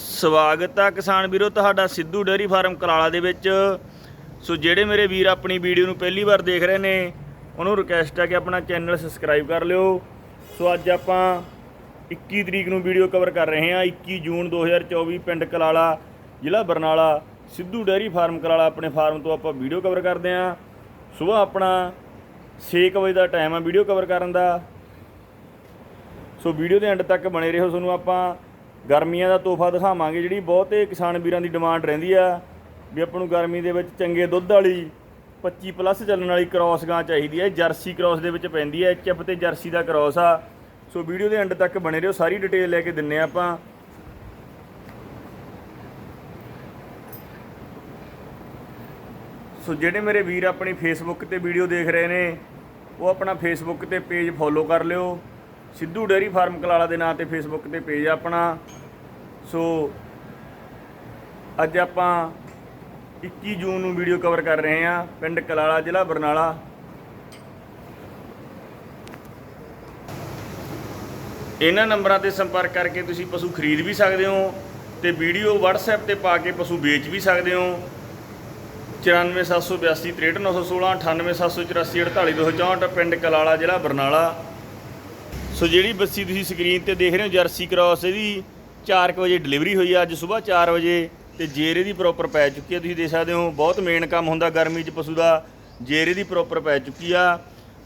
ਸਵਾਗਤ ਆ ਕਿਸਾਨ ਵੀਰੋ, ਤੁਹਾਡਾ ਸਿੱਧੂ ਡੇਅਰੀ ਫਾਰਮ ਕਲਾਲਾ ਦੇ ਵਿੱਚ। ਸੋ ਜਿਹੜੇ ਮੇਰੇ ਵੀਰ ਆਪਣੀ ਵੀਡੀਓ ਨੂੰ ਪਹਿਲੀ ਵਾਰ ਦੇਖ ਰਹੇ ਨੇ, ਉਹਨੂੰ ਰਿਕਵੈਸਟ ਆ ਕਿ ਆਪਣਾ ਚੈਨਲ ਸਬਸਕ੍ਰਾਈਬ ਕਰ ਲਿਓ। ਸੋ ਅੱਜ ਆਪਾਂ 21 ਤਰੀਕ ਨੂੰ ਵੀਡੀਓ ਕਵਰ ਕਰ ਰਹੇ ਹਾਂ 21 ਜੂਨ 2024 ਪਿੰਡ ਕਲਾਲਾ, ਜ਼ਿਲ੍ਹਾ ਬਰਨਾਲਾ, ਸਿੱਧੂ ਡੇਅਰੀ ਫਾਰਮ ਕਲਾਲਾ ਆਪਣੇ ਫਾਰਮ ਤੋਂ ਆਪਾਂ ਵੀਡੀਓ ਕਵਰ ਕਰਦੇ ਹਾਂ। ਸਵੇਰ ਆਪਣਾ 6 ਵਜੇ ਦਾ ਟਾਈਮ ਆ ਵੀਡੀਓ ਕਵਰ ਕਰਨ ਦਾ। ਸੋ ਵੀਡੀਓ ਦੇ ਐਂਡ ਤੱਕ ਬਣੇ ਰਹੋ, ਤੁਹਾਨੂੰ ਆਪਾਂ ਗਰਮੀਆਂ ਦਾ ਤੋਹਫਾ ਦਿਖਾਵਾਂਗੇ, ਜਿਹੜੀ ਬਹੁਤੇ ਕਿਸਾਨ ਵੀਰਾਂ ਦੀ ਡਿਮਾਂਡ ਰਹਿੰਦੀ ਆ, ਵੀ ਆਪਾਂ ਨੂੰ ਗਰਮੀ ਦੇ ਵਿੱਚ ਚੰਗੇ ਦੁੱਧ ਵਾਲੀ 25 ਪਲੱਸ ਚੱਲਣ ਵਾਲੀ ਕ੍ਰਾਸ ਗਾਂ ਚਾਹੀਦੀ ਹੈ ਜਰਸੀ ਕ੍ਰਾਸ ਦੇ ਵਿੱਚ ਪੈਂਦੀ ਹੈ ਐਚਐਫ ਤੇ ਜਰਸੀ ਦਾ ਕ੍ਰਾਸ ਆ। ਸੋ ਵੀਡੀਓ ਦੇ ਐਂਡ ਤੱਕ ਬਣੇ ਰਹੋ, ਸਾਰੀ ਡਿਟੇਲ ਲੈ ਕੇ ਦਿੰਨੇ ਆ ਆਪਾਂ। ਸੋ ਜਿਹੜੇ ਮੇਰੇ ਵੀਰ ਆਪਣੀ ਫੇਸਬੁੱਕ ਤੇ ਵੀਡੀਓ ਦੇਖ ਰਹੇ ਨੇ, ਉਹ ਆਪਣਾ ਫੇਸਬੁੱਕ ਤੇ ਪੇਜ ਫੋਲੋ ਕਰ ਲਿਓ। ਸਿੱਧੂ ਡੇਅਰੀ ਫਾਰਮ ਕਲਾਲਾ ਦੇ ਨਾਂ ਤੇ ਫੇਸਬੁੱਕ ਤੇ ਪੇਜ ਆਪਣਾ। ਸੋ, ਅੱਜ ਆਪਾਂ 21 ਜੂਨ ਨੂੰ ਵੀਡੀਓ ਕਵਰ ਕਰ ਰਹੇ ਹਾਂ ਪਿੰਡ ਕਲਾਲਾ, ਜ਼ਿਲ੍ਹਾ ਬਰਨਾਲਾ। ਇਹਨਾਂ ਨੰਬਰਾਂ ਤੇ ਸੰਪਰਕ ਕਰਕੇ ਤੁਸੀਂ ਪਸ਼ੂ ਖਰੀਦ ਵੀ ਸਕਦੇ ਹੋ ਤੇ ਵੀਡੀਓ WhatsApp ਤੇ ਪਾ ਕੇ ਪਸ਼ੂ ਵੇਚ ਵੀ ਸਕਦੇ ਹੋ। 94782 63916 98784 48264 ਪਿੰਡ ਕਲਾਲਾ, ਜ਼ਿਲ੍ਹਾ ਬਰਨਾਲਾ। ਸੋ ਜਿਹੜੀ ਬੱਸੀ ਤੁਸੀਂ ਸਕਰੀਨ ਤੇ ਦੇਖ ਰਹੇ ਹੋ, ਜਰਸੀ ਕ੍ਰਾਸ, ਇਹਦੀ 4 ਵਜੇ ਡਿਲੀਵਰੀ ਹੋਈ ਆ, ਅੱਜ ਸਵੇਰ 4 ਵਜੇ, ਤੇ ਜੇਰੇ ਦੀ ਪ੍ਰੋਪਰ ਪੈ ਚੁੱਕੀ ਆ, ਤੁਸੀਂ ਦੇਖ ਸਕਦੇ ਹੋ, ਬਹੁਤ ਮੇਨ ਕੰਮ ਹੁੰਦਾ ਗਰਮੀ 'ਚ ਪਸ਼ੂ ਦਾ, ਜ਼ੇਰੇ ਦੀ ਪ੍ਰੋਪਰ ਪੈ ਚੁੱਕੀ ਆ,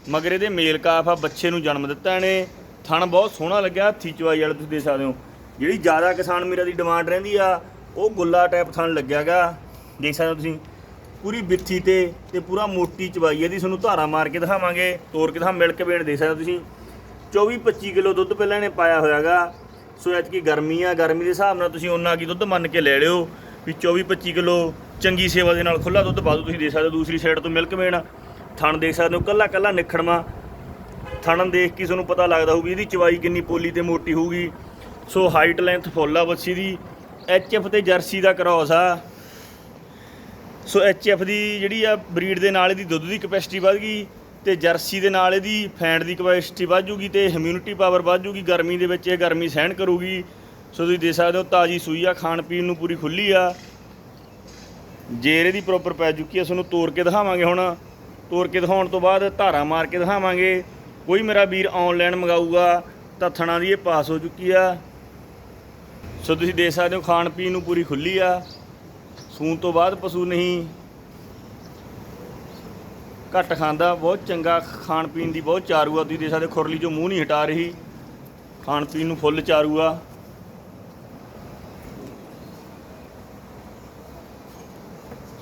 ਮਗਰ ਇਹਦੇ ਮੇਲ ਕਾਫ ਆ, ਬੱਚੇ ਨੂੰ ਜਨਮ ਦਿੱਤਾ ਇਹਨੇ, ਥਣ ਬਹੁਤ ਸੋਹਣਾ ਲੱਗਿਆ, ਹੱਥੀ ਚਵਾਈ ਵਾਲਾ ਤੁਸੀਂ ਦੇਖ ਸਕਦੇ ਹੋ, ਜਿਹੜੀ ਜ਼ਿਆਦਾ ਕਿਸਾਨ ਮੇਰਾ ਦੀ ਡਿਮਾਂਡ ਰਹਿੰਦੀ ਆ, ਉਹ ਗੁੱਲਾ ਟਾਈਪ ਥਣ ਲੱਗਿਆਗਾ ਦੇਖ ਸਕਦੇ ਹੋ ਤੁਸੀਂ, ਪੂਰੀ ਬਿੱਥੀ ਤੇ ਤੇ ਪੂਰਾ ਮੋਟੀ ਚਵਾਈ ਇਹਦੀ ਤੁਹਾਨੂੰ ਧਾਰਾ ਮਾਰ ਕੇ ਦਿਖਾਵਾਂਗੇ ਤੋੜ ਕੇ ਦਿਖਾ ਕੇ ਵੇਣ ਦੇ ਸਕਦੇ ਹੋ ਤੁਸੀਂ। 24 25 ਕਿਲੋ ਦੁੱਧ ਪਹਿਲਾਂ ਇਹਨੇ ਪਾਇਆ ਹੋਇਆਗਾ। ਸੋ ਐਤ ਕੀ ਗਰਮੀ ਆ, ਗਰਮੀ ਦੇ ਹਿਸਾਬ ਨਾਲ ਤੁਸੀਂ ਉਹਨਾਂ ਕੀ ਦੁੱਧ ਮੰਨ ਕੇ ਲੈ ਲਿਓ ਵੀ 24 25 ਕਿਲੋ ਚੰਗੀ ਸੇਵਾ ਦੇ ਨਾਲ ਖੁੱਲਾ ਦੁੱਧ ਪਾ ਤੁਸੀਂ ਦੇ ਸਕਦੇ ਹੋ, ਦੂਸਰੀ ਸਾਈਡ ਤੋਂ ਮਿਲਕ ਵੇਣ ਥਣ ਦੇਖ ਸਕਦੇ ਹੋ ਕੱਲਾ ਕੱਲਾ ਨਿਖੜਵਾ। ਥਣ ਦੇਖ ਕੇ ਤੁਹਾਨੂੰ ਪਤਾ ਲੱਗਦਾ ਹੋਊ ਵੀ ਇਹਦੀ ਚਵਾਈ ਕਿੰਨੀ ਪੋਲੀ ਤੇ ਮੋਟੀ ਹੋਊਗੀ। ਸੋ ਹਾਈਟ ਲੈਂਥ ਫੁੱਲ ਆ ਬੱਚੀ ਦੀ। ਐਚਐਫ ਤੇ ਜਰਸੀ ਦਾ ਕ੍ਰਾਸ ਆ। ਸੋ ਐਚਐਫ ਦੀ ਜਿਹੜੀ ਆ ਬਰੀਡ ਦੇ ਨਾਲ ਇਹਦੀ ਦੁੱਧ ਦੀ ਕਪੈਸਿਟੀ ਵੱਧ ਗਈ। ਤੇ ਜਰਸੀ ਦੇ ਨਾਲ ਇਹਦੀ ਫੈਂਟ ਦੀ ਕਪੈਸਿਟੀ ਵੱਧ ਜੂਗੀ ਤੇ ਇਮਿਊਨਿਟੀ ਪਾਵਰ ਵੱਧ ਜੂਗੀ, ਗਰਮੀ ਦੇ ਵਿੱਚ ਇਹ ਗਰਮੀ ਸਹਿਣ ਕਰੂਗੀ। ਸੋ ਤੁਸੀਂ ਦੇਖ ਸਕਦੇ ਹੋ ਤਾਜੀ ਸੂਈ ਆ, ਖਾਣ ਪੀਣ ਨੂੰ ਪੂਰੀ ਖੁੱਲੀ ਆ। ਜੇਰ ਇਹਦੀ ਪ੍ਰੋਪਰ ਪੈ ਚੁੱਕੀ ਆ ਤੁਹਾਨੂੰ ਤੋੜ ਕੇ ਦਿਖਾਵਾਂਗੇ ਹੁਣ। ਤੋੜ ਕੇ ਦਿਖਾਉਣ ਤੋਂ ਬਾਅਦ ਧਾਰਾ ਮਾਰ ਕੇ ਦਿਖਾਵਾਂਗੇ। ਕੋਈ ਮੇਰਾ ਵੀਰ ਆਨਲਾਈਨ ਮੰਗਾਊਗਾ ਤਾਂ ਥਣਾ ਦੀ ਇਹ ਪਾਸ ਹੋ ਚੁੱਕੀ ਆ। ਸੋ ਤੁਸੀਂ ਦੇਖ ਸਕਦੇ ਹੋ, ਖਾਣ ਪੀਣ ਨੂੰ ਪੂਰੀ ਖੁੱਲੀ ਆ। ਸੂਣ ਤੋਂ ਬਾਅਦ ਪਸ਼ੂ ਨਹੀਂ ਘੱਟ ਖਾਂਦਾ, ਬਹੁਤ ਚੰਗਾ ਖਾਣ ਪੀਣ ਦੀ ਬਹੁਤ ਚਾਰੂ ਆ, ਤੁਸੀਂ ਦੇਖ ਸਕਦੇ ਖੁਰਲੀ ਚੋਂ ਮੂੰਹ ਨਹੀਂ ਹਟਾ ਰਹੀ। ਖਾਣ ਪੀਣ ਨੂੰ ਫੁੱਲ ਚਾਰੂ ਆ।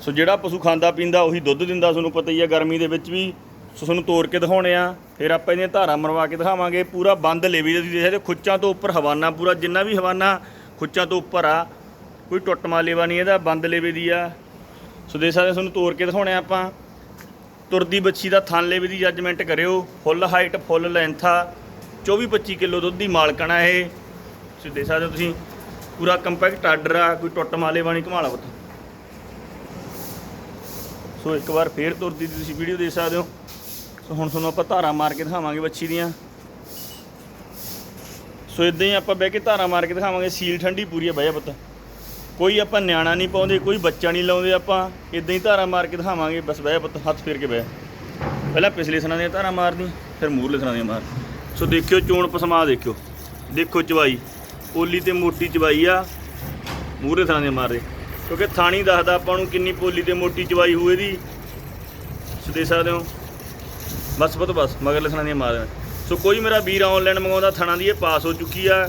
ਸੋ ਜਿਹੜਾ ਪਸ਼ੂ ਖਾਂਦਾ ਪੀਂਦਾ ਉਹੀ ਦੁੱਧ ਦਿੰਦਾ, ਤੁਹਾਨੂੰ ਪਤਾ ਹੀ ਆ ਗਰਮੀ ਦੇ ਵਿੱਚ ਵੀ। ਸੋ ਤੁਹਾਨੂੰ ਤੋੜ ਕੇ ਦਿਖਾਉਣੇ ਆ, ਫਿਰ ਆਪਾਂ ਇਹਦੀਆਂ ਧਾਰਾਂ ਮਰਵਾ ਕੇ ਦਿਖਾਵਾਂਗੇ। ਪੂਰਾ ਬੰਦ ਲੇਵੀ ਦੇ, ਤੁਸੀਂ ਦੇਖ ਸਕਦੇ ਖੁੱਚਾਂ ਤੋਂ ਉੱਪਰ ਹਵਾਨਾ, ਪੂਰਾ ਜਿੰਨਾ ਵੀ ਹਵਾਨਾ ਖੁੱਚਾਂ ਤੋਂ ਉੱਪਰ ਆ। ਕੋਈ ਟੁੱਟਮਾ ਲੇਵਾ ਨਹੀਂ ਇਹਦਾ, ਬੰਦ ਲੇਵੇ ਦੀ ਆ। ਸੋ ਦੇਖ ਸਕਦੇ ਤੁਹਾਨੂੰ ਤੋੜ ਕੇ ਦਿਖਾਉਣੇ ਆ ਆਪਾਂ। ਤੁਰਦੀ ਬੱਚੀ ਦਾ ਥਣ ਦੀ ਜੱਜਮੈਂਟ ਕਰਿਓ। ਫੁੱਲ ਹਾਈਟ ਫੁੱਲ ਲੈਂਥ ਆ। 24 25 ਕਿਲੋ ਦੁੱਧ ਦੀ ਮਾਲਕਣ ਆ ਇਹ। ਤੁਸੀਂ ਦੇਖ ਸਕਦੇ ਹੋ ਤੁਸੀਂ, ਪੂਰਾ ਕੰਪੈਕਟ ਆਰਡਰ ਆ, ਕੋਈ ਟੁੱਟ ਮਾਲੇ ਵਾਣੀ ਘਮਾਲਾ ਪੁੱਤ। ਸੋ ਇੱਕ ਵਾਰ ਫੇਰ ਤੁਰਦੀ ਦੀ ਤੁਸੀਂ ਵੀਡੀਓ ਦੇਖ ਸਕਦੇ ਹੋ। ਸੋ ਹੁਣ ਤੁਹਾਨੂੰ ਆਪਾਂ ਧਾਰਾ ਮਾਰ ਕੇ ਦਿਖਾਵਾਂਗੇ ਬੱਚੀ ਦੀਆਂ। ਸੋ ਇਦਾਂ ਹੀ ਆਪਾਂ ਬਹਿ ਕੇ ਧਾਰਾ ਮਾਰ ਕੇ ਦਿਖਾਵਾਂਗੇ। ਸੀਲ ਠੰਡੀ ਪੂਰੀ ਆ ਬਹਿ ਜਾ ਪੁੱਤ। ਕੋਈ ਆਪਾਂ ਨਿਆਣਾ ਨਹੀਂ ਪਾਉਂਦੇ, ਕੋਈ ਬੱਚਾ ਨਹੀਂ ਲਾਉਂਦੇ, ਆਪਾਂ ਇਦਾਂ ਹੀ ਧਾਰਾ ਮਾਰ ਕੇ ਦਿਖਾਵਾਂਗੇ, ਬਸ ਬਹਿ ਜਾ ਪੁੱਤ, ਹੱਥ ਫੇਰ ਕੇ ਬਹਿ। ਪਹਿਲਾਂ ਪਿਛਲੇ ਸਨਾਂ ਦੀਆਂ ਧਾਰਾ ਮਾਰਨੀ, ਫਿਰ ਮੂਹਰਲੇ ਸਨਾਂ ਦੀਆਂ ਮਾਰ ਸੋ ਦੇਖਿਓ, ਚੋਣ ਪਸਮਾ ਦੇਖਿਓ। ਦੇਖੋ ਚਵਾਈ, ਪੋਲੀ ਤੇ ਮੋਟੀ ਚਵਾਈ ਆ ਮੂਹਰੇ ਥਾਂ ਦੇ ਮਾਰੇ ਕਿਉਂਕਿ ਥਾਣੀ ਦੱਸਦਾ ਆਪਾਂ ਨੂੰ ਕਿੰਨੀ ਪੋਲੀ ਤੇ ਮੋਟੀ ਚਵਾਈ ਹੋਊ ਇਹਦੀ। ਦੇ ਸਕਦੇ ਹੋ। ਬਸ ਪੁੱਤ, ਬਸ ਮਗਰ ਥਾਂ ਦੀਆਂ ਮਾਰਦੇ ਸੋ ਕੋਈ ਮੇਰਾ ਵੀਰ ਆਨਲਾਈਨ ਮੰਗਾਉਂਦਾ, ਥਾਣਾ ਦੀ ਇਹ ਪਾਸ ਹੋ ਚੁੱਕੀ ਆ।